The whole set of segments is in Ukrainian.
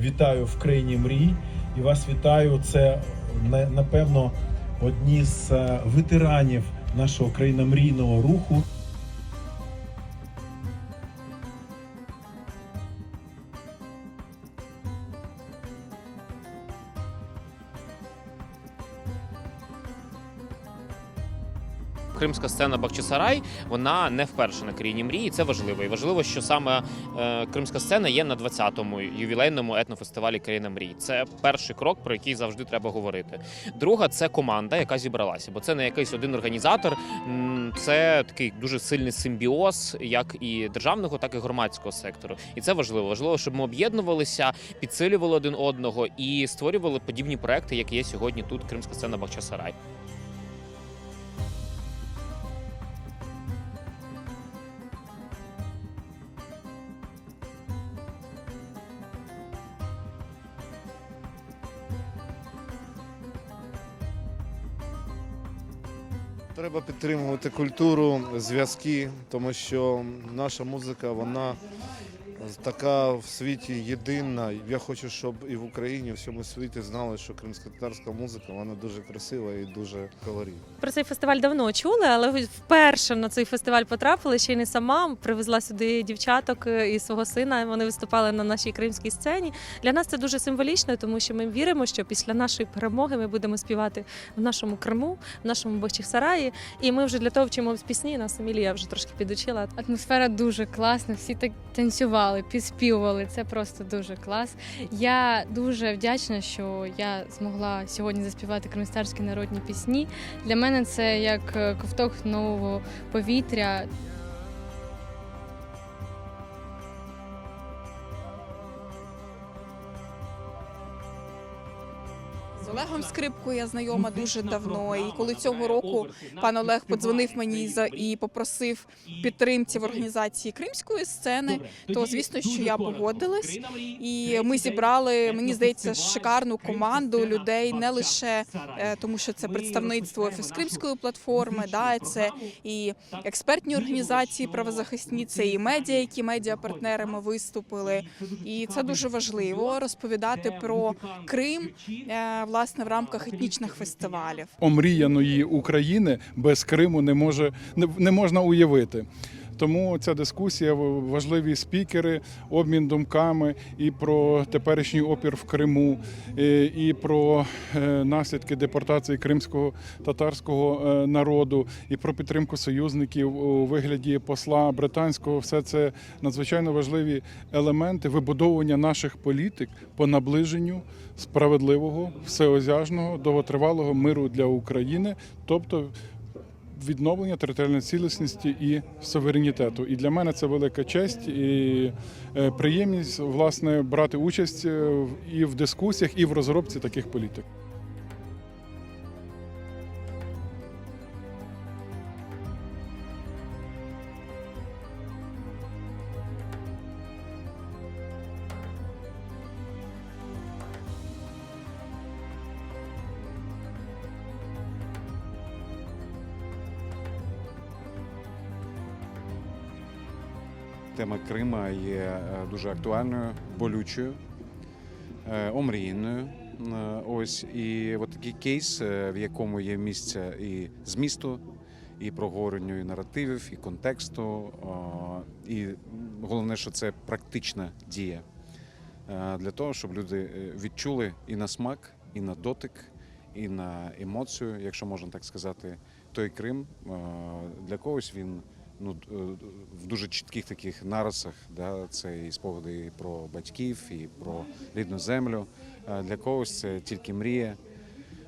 Вітаю в країні мрій і вас вітаю. Це напевно одні з е, ветеранів нашого країномрійного руху. Кримська сцена Бахчисарай вона не вперше на країні мрії. Це важливо. І важливо, що саме е, кримська сцена є на 20-му ювілейному етнофестивалі Країна мрій. Це перший крок, про який завжди треба говорити. Друга це команда, яка зібралася, бо це не якийсь один організатор. Це такий дуже сильний симбіоз, як і державного, так і громадського сектору. І це важливо. Важливо, щоб ми об'єднувалися, підсилювали один одного і створювали подібні проекти, як є сьогодні тут Кримська сцена Бахчисарай. Треба підтримувати культуру, зв'язки, тому що наша музика, вона така в світі єдина. Я хочу, щоб і в Україні, і в всьому світі знали, що кримсько-татарська музика вона дуже красива і дуже колоритна. Про цей фестиваль давно чули, але вперше на цей фестиваль потрапили. Ще й не сама привезла сюди дівчаток е, і свого сина. Вони виступали на нашій кримській сцені. Для нас це дуже символічно, тому що ми віримо, що після нашої перемоги ми будемо співати в нашому Криму, в нашому Бахчисараї. І ми вже для того вчимо пісні. Нас Емілія вже трошки підучила. Атмосфера дуже класна, всі так танцювали, підспівували. Це просто дуже клас. Я дуже вдячна, що я змогла сьогодні заспівати кримстарські народні пісні. Для мене це як е, ковток нового повітря. З Олегом Скрипкою я знайома дуже давно. І коли цього року пан Олег подзвонив мені за і попросив підтримці в організації кримської сцени, то звісно, що я погодилась. І ми зібрали, мені здається, шикарну команду людей, не лише е, тому, що це представництво кримської платформи, да це і експертні організації правозахисні, це і медіа, які медіапартнерами виступили. І це дуже важливо розповідати про Крим власне в рамках етнічних фестивалів. омріяної України без Криму не може не, не можна уявити. Тому ця дискусія, важливі спікери, обмін думками і про теперішній опір в Криму, і, і про е, наслідки депортації кримського татарського е, народу, і про підтримку союзників у вигляді посла британського. Все це надзвичайно важливі елементи вибудовування наших політик по наближенню справедливого, всеосяжного, довготривалого миру для України, тобто відновлення територіальної цілісності і суверенітету. І для мене це велика честь і е, приємність власне брати участь е, і в дискусіях, і в розробці таких політик. Тема Крима є е, дуже актуальною, болючою, е, омріяною. Е, Ось і от такий кейс, в якому є місце і змісту, і проговоренню і наративів, і контексту. І головне, що це практична дія для того, щоб люди відчули і на смак, і на дотик, і на емоцію, якщо можна так сказати, той Крим для когось він ну, е, в дуже чітких таких нарисах. Да, це і спогади і про батьків, і про рідну землю. Е, Для когось це тільки мрія.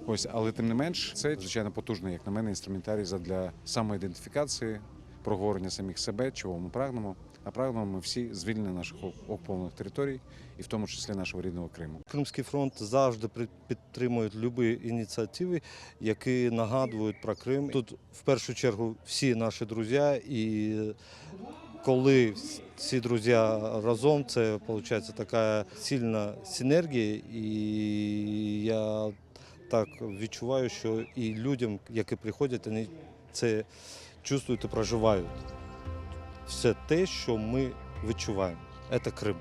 Ось, але тим не менш, це звичайно потужний, як на мене, інструментарій для самоідентифікації, проговорення самих себе, чого ми прагнемо. А прагнемо ми всі звільнення наших окупованих територій, і в тому числі нашого рідного Криму. Кримський фронт завжди підтримує любі ініціативи, які нагадують про Крим. Тут в першу чергу всі наші друзі, і коли всі друзі разом, це виходить така сильна синергія, і я так відчуваю, що і людям, які приходять, вони це чувствують і проживають. Все те, що ми відчуваємо. Це Крим.